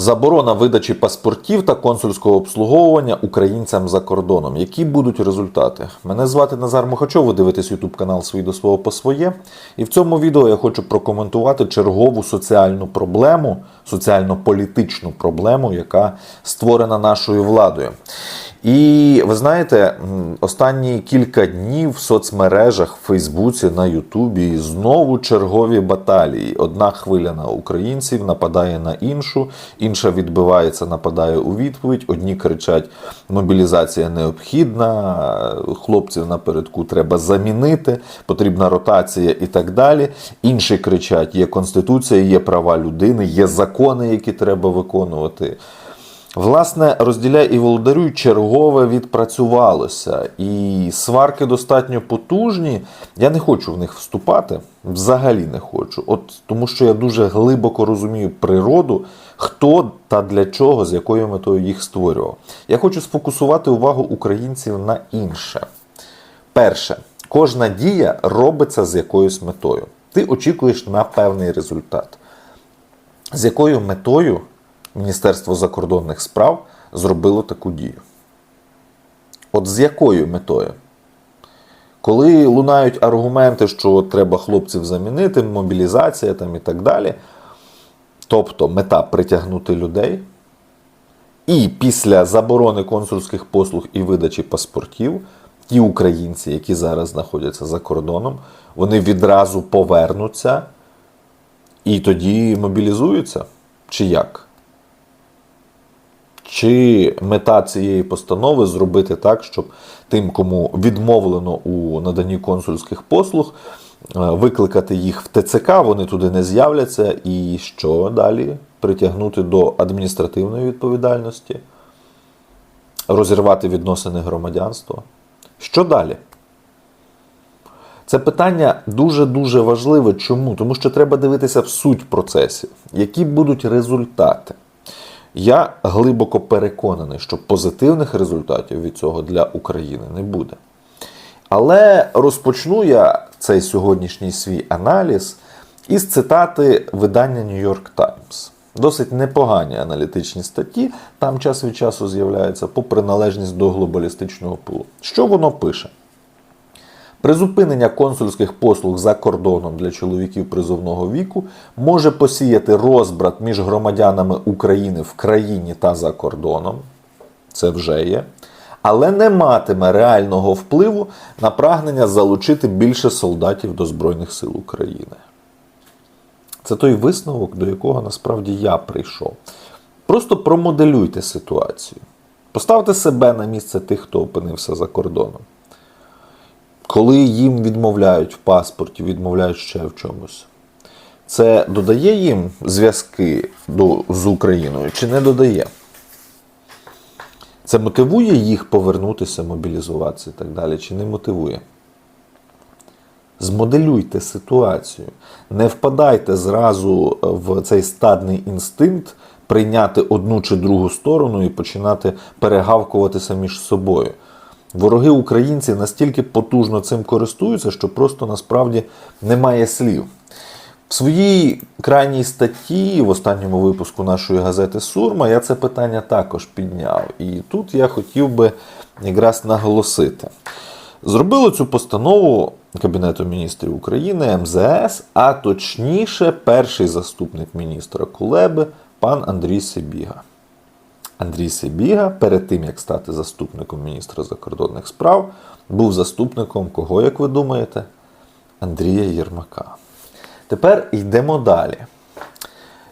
Заборона видачі паспортів та консульського обслуговування українцям за кордоном. Які будуть результати? Мене звати Назар Мухачов, ви дивитесь YouTube канал «Свій до свого по своє. І в цьому відео я хочу прокоментувати чергову соціальну проблему, соціально-політичну проблему, яка створена нашою владою. І ви знаєте, останні кілька днів в соцмережах, в Фейсбуці, на Ютубі знову чергові баталії. Одна хвиля на українців нападає на іншу, інша відбивається, нападає у відповідь. Одні кричать: мобілізація необхідна, хлопців напередку треба замінити, потрібна ротація і так далі. Інші кричать: є конституція, є права людини, є закони, які треба виконувати. Власне, розділяй і володарюй чергове відпрацювалося, і сварки достатньо потужні. Я не хочу в них вступати, взагалі не хочу. От тому, що я дуже глибоко розумію природу, хто та для чого, з якою метою їх створював. Я хочу сфокусувати увагу українців на інше. Перше, кожна дія робиться з якоюсь метою. Ти очікуєш на певний результат. З якою метою Міністерство закордонних справ зробило таку дію? От з якою метою? Коли лунають аргументи, що треба хлопців замінити, мобілізація там і так далі. Тобто мета притягнути людей. І після заборони консульських послуг і видачі паспортів, ті українці, які зараз знаходяться за кордоном, вони відразу повернуться і тоді мобілізуються? Чи як? Чи мета цієї постанови зробити так, щоб тим, кому відмовлено у наданні консульських послуг, е, викликати їх в ТЦК, вони туди не з'являться, і що далі? Притягнути до адміністративної відповідальності, розірвати відносини громадянства? Що далі? Це питання дуже-дуже важливе. Чому? Тому що треба дивитися в суть процесів, які будуть результати. Я глибоко переконаний, що позитивних результатів від цього для України не буде. Але розпочну я цей сьогоднішній свій аналіз із цитати видання New York Times. Досить непогані аналітичні статті, там час від часу з'являються по приналежність до глобалістичного пулу. Що воно пише? Призупинення консульських послуг за кордоном для чоловіків призовного віку може посіяти розбрат між громадянами України в країні та за кордоном. Це вже є. Але не матиме реального впливу на прагнення залучити більше солдатів до Збройних сил України. Це той висновок, до якого насправді я прийшов. Просто промоделюйте ситуацію. Поставте себе на місце тих, хто опинився за кордоном. Коли їм відмовляють в паспорті, відмовляють ще в чомусь, це додає їм зв'язки з Україною чи не додає? Це мотивує їх повернутися, мобілізуватися і так далі, чи не мотивує? Змоделюйте ситуацію. Не впадайте зразу в цей стадний інстинкт прийняти одну чи другу сторону і починати перегавкуватися між собою. Вороги українці настільки потужно цим користуються, що просто насправді немає слів. В своїй крайній статті в останньому випуску нашої газети Сурма я це питання також підняв. І тут я хотів би якраз наголосити. Зробило цю постанову Кабінету міністрів України МЗС, а точніше, перший заступник міністра Кулеби пан Андрій Сибіга. Андрій Сибіга, перед тим як стати заступником міністра закордонних справ, був заступником кого, як ви думаєте? Андрія Єрмака. Тепер йдемо далі.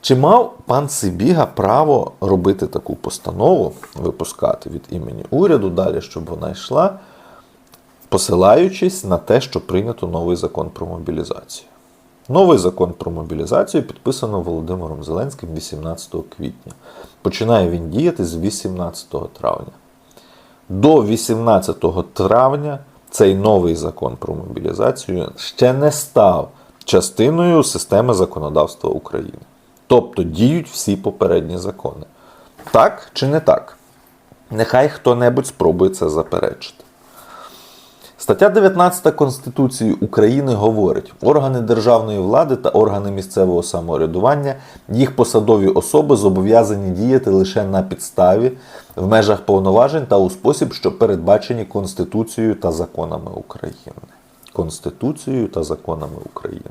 Чи мав пан Сибіга право робити таку постанову, випускати від імені уряду далі, щоб вона йшла, посилаючись на те, що прийнято новий закон про мобілізацію? Новий закон про мобілізацію підписано Володимиром Зеленським 18 квітня. Починає він діяти з 18 травня. До 18 травня цей новий закон про мобілізацію ще не став частиною системи законодавства України. Тобто діють всі попередні закони. Так чи не так? Нехай хто-небудь спробує це заперечити. Стаття 19 Конституції України говорить: органи державної влади та органи місцевого самоврядування, їх посадові особи зобов'язані діяти лише на підставі, в межах повноважень та у спосіб, що передбачені Конституцією та законами України. Конституцією та законами України.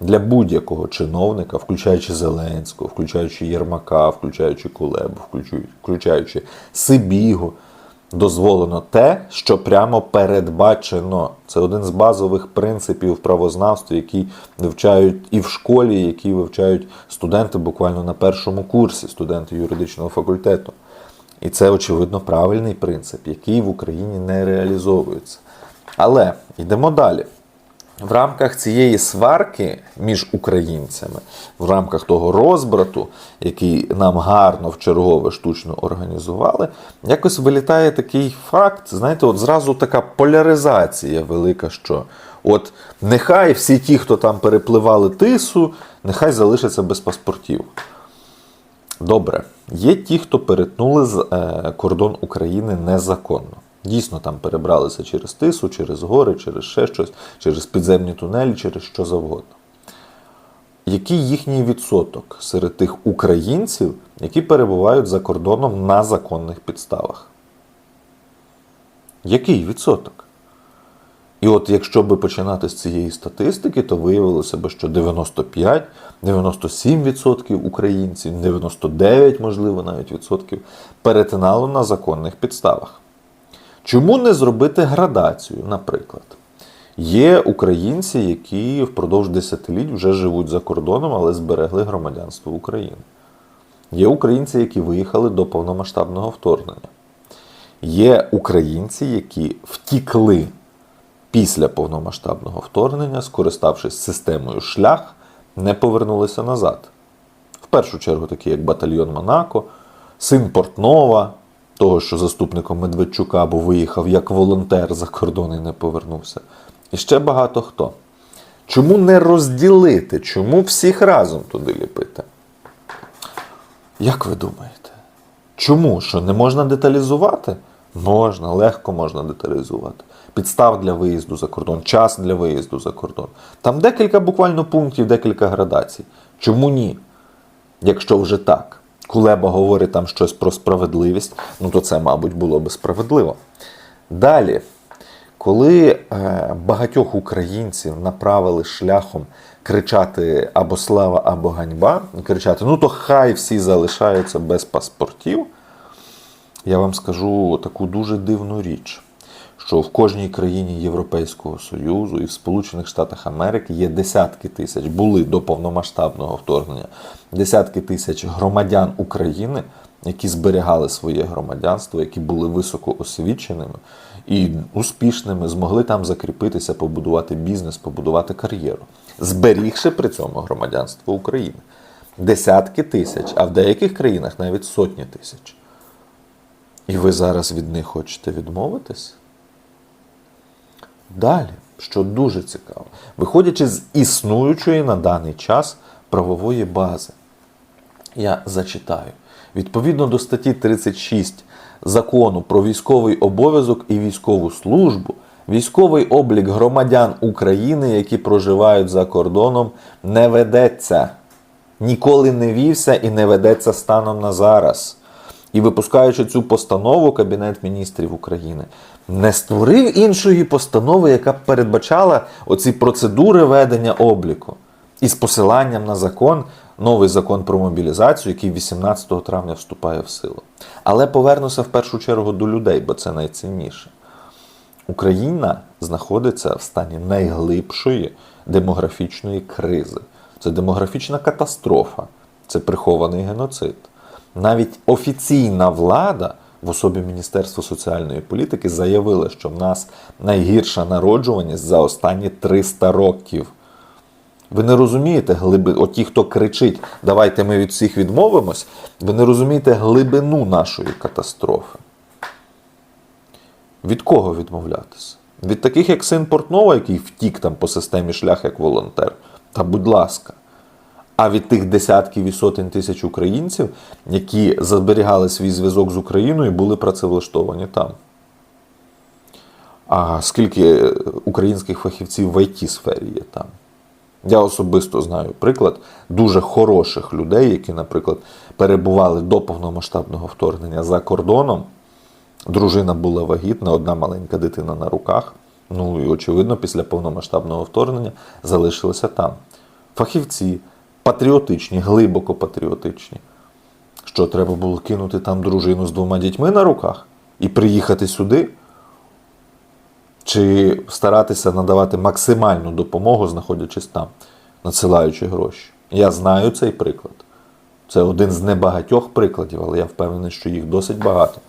Для будь-якого чиновника, включаючи Зеленського, включаючи Єрмака, включаючи Кулебу, включаючи, Сибігу, дозволено те, що прямо передбачено. Це один з базових принципів в правознавстві, який вивчають і в школі, які вивчають студенти буквально на першому курсі, студенти юридичного факультету. І це, очевидно, правильний принцип, який в Україні не реалізовується. Але йдемо далі. В рамках цієї сварки між українцями, в рамках того розбрату, який нам гарно в чергове штучно організували, якось вилітає такий факт, знаєте, от зразу така поляризація велика, що от нехай всі ті, хто там перепливали тису, нехай залишаться без паспортів. Добре, є ті, хто перетнули е, кордон України незаконно. Дійсно, там перебралися через тису, через гори, через ще щось, через підземні тунелі, через що завгодно. Який їхній відсоток серед тих українців, які перебувають за кордоном на законних підставах? Який відсоток? І от якщо би починати з цієї статистики, то виявилося б, що 95, 97% українців, 99, можливо, навіть відсотків перетинало на законних підставах. Чому не зробити градацію, наприклад? Є українці, які впродовж десятиліть вже живуть за кордоном, але зберегли громадянство України. Є українці, які виїхали до повномасштабного вторгнення. Є українці, які втікли після повномасштабного вторгнення, скориставшись системою шлях, не повернулися назад. В першу чергу, такі як батальйон Монако, син Портнова, того, що заступником Медведчука, бо виїхав як волонтер за кордон і не повернувся. І ще багато хто. Чому не розділити? Чому всіх разом туди ліпити? Як ви думаєте? Чому? Що не можна деталізувати? Можна, легко можна деталізувати. Підстав для виїзду за кордон, час для виїзду за кордон. Там декілька буквально пунктів, декілька градацій. Чому ні? Якщо вже так. Кулеба говорить там щось про справедливість, ну то це, мабуть, було би справедливо. Далі, коли е, багатьох українців направили шляхом кричати або слава, або ганьба, кричати, ну то хай всі залишаються без паспортів, я вам скажу таку дуже дивну річ, що в кожній країні Європейського Союзу і в Сполучених Штатах Америки є десятки тисяч, були до повномасштабного вторгнення, десятки тисяч громадян України, які зберігали своє громадянство, які були високо освіченими і успішними, змогли там закріпитися, побудувати бізнес, побудувати кар'єру, зберігши при цьому громадянство України. Десятки тисяч, а в деяких країнах навіть сотні тисяч. І ви зараз від них хочете відмовитись? Далі, що дуже цікаво, виходячи з існуючої на даний час правової бази, я зачитаю. Відповідно до статті 36 закону про військовий обов'язок і військову службу, військовий облік громадян України, які проживають за кордоном, не ведеться. Ніколи не вівся і не ведеться станом на зараз. І випускаючи цю постанову, Кабінет міністрів України не створив іншої постанови, яка б передбачала оці процедури ведення обліку. І з посиланням на закон, новий закон про мобілізацію, який 18 травня вступає в силу. Але повернуся в першу чергу до людей, бо це найцінніше. Україна знаходиться в стані найглибшої демографічної кризи. Це демографічна катастрофа, це прихований геноцид. Навіть офіційна влада в особі Міністерства соціальної політики заявила, що в нас найгірша народжуваність за останні 300 років. Ви не розумієте глиби, от ті, хто кричить, давайте ми від всіх відмовимось, ви не розумієте глибину нашої катастрофи. Від кого відмовлятися? Від таких, як син Портнова, який втік там по системі шлях як волонтер. Та будь ласка. А від тих десятків і сотень тисяч українців, які зберігали свій зв'язок з Україною були працевлаштовані там. А скільки е, українських фахівців в it сфері є там? Я особисто знаю приклад дуже хороших людей, які, наприклад, перебували до повномасштабного вторгнення за кордоном. Дружина була вагітна, одна маленька дитина на руках. Ну і очевидно, після повномасштабного вторгнення залишилися там. Фахівці патріотичні, глибоко патріотичні. Що треба було кинути там дружину з двома дітьми на руках і приїхати сюди? Чи старатися надавати максимальну допомогу, знаходячись там, надсилаючи гроші? Я знаю цей приклад. Це один з небагатьох прикладів, але я впевнений, що їх досить багато.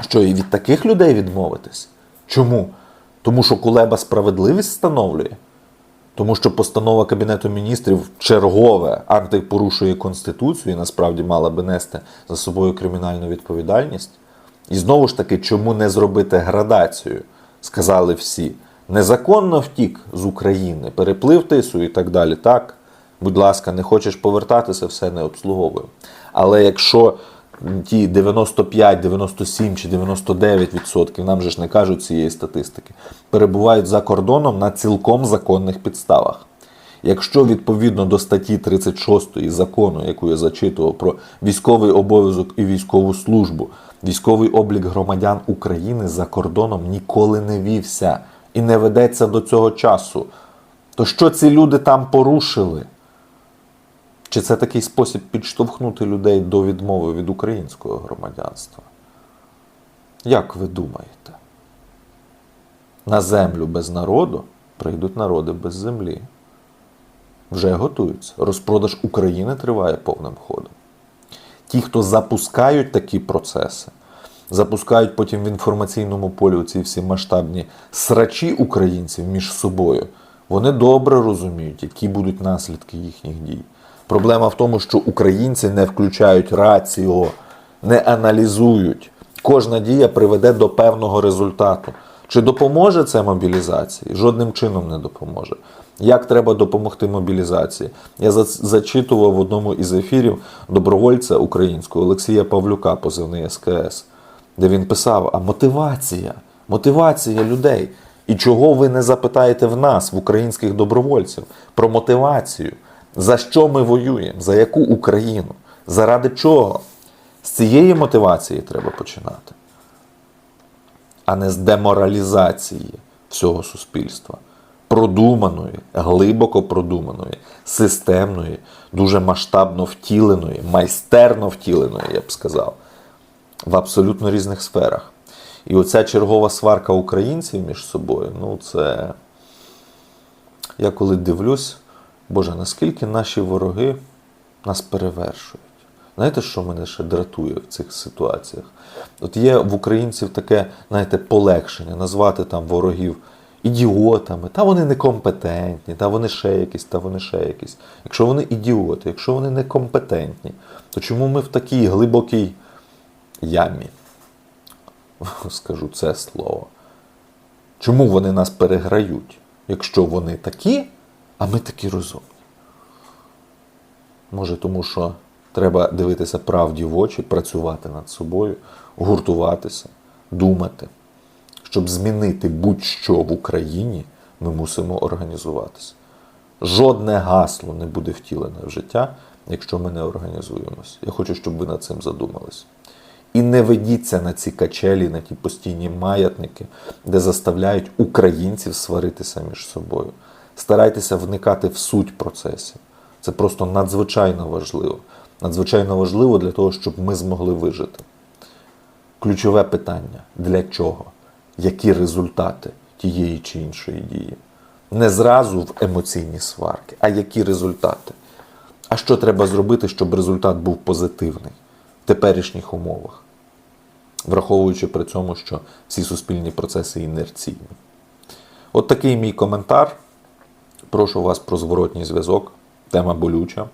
Що і від таких людей відмовитись? Чому? Тому що Кулеба справедливість встановлює? Тому що постанова Кабінету міністрів чергове антипорушує Конституцію і насправді мала би нести за собою кримінальну відповідальність. І знову ж таки, чому не зробити градацію? Сказали всі. Незаконно втік з України, переплив тису і так далі. Так, будь ласка, не хочеш повертатися, все не обслуговуємо. Але якщо ті 95, 97 чи 99 відсотків, нам же ж не кажуть цієї статистики, перебувають за кордоном на цілком законних підставах. Якщо відповідно до статті 36 закону, яку я зачитував про військовий обов'язок і військову службу, військовий облік громадян України за кордоном ніколи не вівся і не ведеться до цього часу, то що ці люди там порушили? Чи це такий спосіб підштовхнути людей до відмови від українського громадянства? Як ви думаєте? На землю без народу прийдуть народи без землі. Вже готуються. Розпродаж України триває повним ходом. Ті, хто запускають такі процеси, запускають потім в інформаційному полі ці всі масштабні срачі українців між собою, вони добре розуміють, які будуть наслідки їхніх дій. Проблема в тому, що українці не включають раціо, не аналізують. Кожна дія приведе до певного результату. Чи допоможе це мобілізації? Жодним чином не допоможе. Як треба допомогти мобілізації? Я зачитував в одному із ефірів добровольця українського Олексія Павлюка, позивний СКС, де він писав: а мотивація, мотивація людей. І чого ви не запитаєте в нас, в українських добровольців, про мотивацію? За що ми воюємо? За яку Україну? Заради чого? З цієї мотивації треба починати, а не з деморалізації всього суспільства. Продуманої, глибоко продуманої, системної, дуже масштабно втіленої, майстерно втіленої, я б сказав, в абсолютно різних сферах. І оця чергова сварка українців між собою, ну це. Я коли дивлюсь, Боже, наскільки наші вороги нас перевершують. Знаєте, що мене ще дратує в цих ситуаціях? От є в українців таке, знаєте, полегшення назвати там ворогів ідіотами, та вони некомпетентні, та вони ще якісь, та вони ще якісь. Якщо вони ідіоти, якщо вони некомпетентні, то чому ми в такій глибокій ямі? Скажу це слово. Чому вони нас переграють, якщо вони такі, а ми такі розумні? Може, тому що треба дивитися правді в очі, працювати над собою, гуртуватися, думати. Щоб змінити будь-що в Україні, ми мусимо організуватися. Жодне гасло не буде втілене в життя, якщо ми не організуємося. Я хочу, щоб ви над цим задумались. І не ведіться на ці качелі, на ті постійні маятники, де заставляють українців сваритися між собою. Старайтеся вникати в суть процесів. Це просто надзвичайно важливо. Надзвичайно важливо для того, щоб ми змогли вижити. Ключове питання для чого? Які результати тієї чи іншої дії? Не зразу в емоційні сварки, а які результати? А що треба зробити, щоб результат був позитивний в теперішніх умовах, враховуючи при цьому, що всі суспільні процеси інерційні? От такий мій коментар. Прошу вас про зворотній зв'язок. Тема болюча.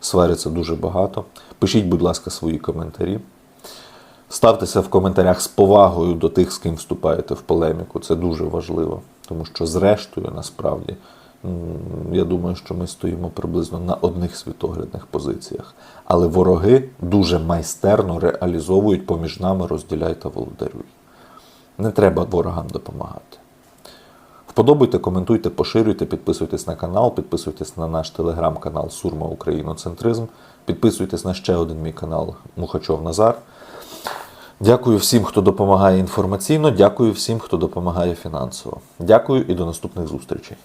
Свариться дуже багато. Пишіть, будь ласка, свої коментарі. Ставтеся в коментарях з повагою до тих, з ким вступаєте в полеміку. Це дуже важливо. Тому що, зрештою, насправді, я думаю, що ми стоїмо приблизно на одних світоглядних позиціях. Але вороги дуже майстерно реалізовують поміж нами розділяй та володарюй. Не треба ворогам допомагати. Вподобайте, коментуйте, поширюйте, підписуйтесь на канал, підписуйтесь на наш телеграм-канал Сурма Україноцентризм, підписуйтесь на ще один мій канал Мухачов Назар. Дякую всім, хто допомагає інформаційно, дякую всім, хто допомагає фінансово. Дякую і до наступних зустрічей.